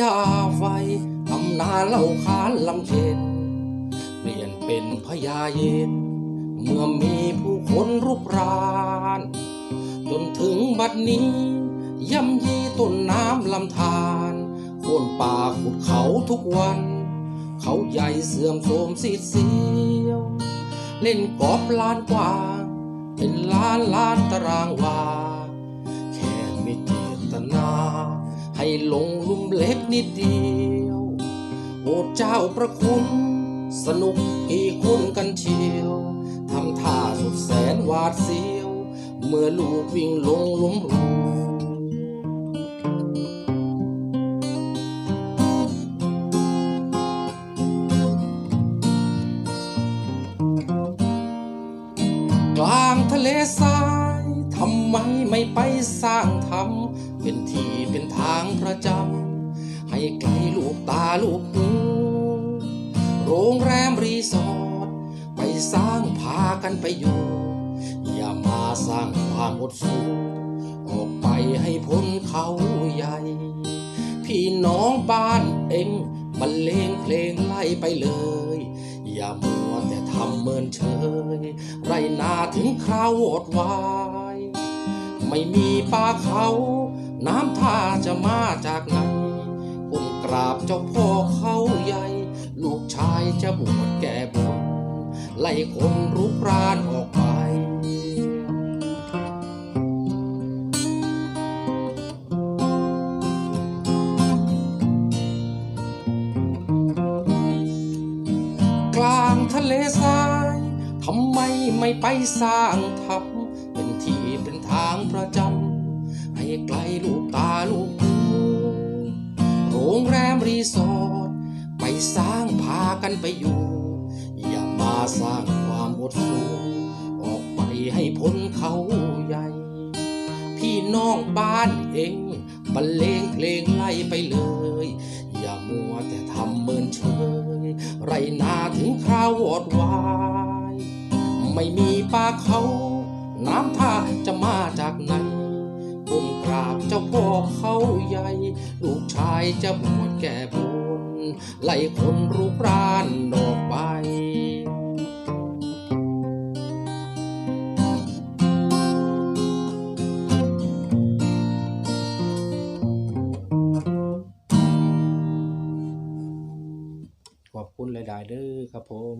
ญาไฟทำนาเล่าขานลำเค็นเปลี่ยนเป็นพญาเย็นเมื่อมีผู้คนรุกราน จนถึงบัดนี้ย่ำยีต้นน้ำลำธารโค่นป่าขุดเขาทุกวัน เขาใหญ่เสื่อมโทรมสีดเสียว เล่นกอบลานกว้างเป็นล้านล้านตารางวา ให้ลงลุ่มเล็กนิดเดียว โอ้เจ้าประคุณ สนุกกี่คนกันเชียวทำท่าสุดแสนหวาดเสียว เมื่อลูกวิ่งลงลุ่มรูกลางทะเลทราย ทำไมไม่ไปสร้างทำ เป็นที่เป็นทางประจำ ให้ไกลลูกตาลูกหูโรงแรมรีสอร์ทไปสร้างพากันไปอยู่ อย่ามาสร้างความอดสูออกไปให้พ้นเขาใหญ่ พี่น้องบ้านเองบรรเลงเพลงไล่ไปเลย อย่ามัวแต่ทำเมินเฉย ไรนาถึงคราวโอดวาย ไม่มีป่าเขา น้ำท่าจะมาจากไหนผมกราบเจ้าพ่อเขาใหญ่ ลูกชายจะบวชแก่บนไล่คนรุกรานออกไปกลางทะเลทรายทำไมไม่ไปสร้างทับ เป็นที่เป็นทางประจำ ไกลลูกตาลูกหูโรงแรมรีสอร์ทไปสร้างพากันไปอยู่ อย่ามาสร้างความอดสูออกไปให้พ้นเขาใหญ่ พี่น้องบ้านเองบรรเลงเพลงไล่ไปเลย อย่ามัวแต่ทำเมินเฉยไรนาถึงคราววอดวาย ไม่มีป่าเขา น้ำท่าจะมาจากไหน เจ้าพ่อเขาใหญ่ ลูกชายจะบวชแก่บนไล่คนรุกรานดอกไปขอบคุณหลาย ๆ เด้อครับผม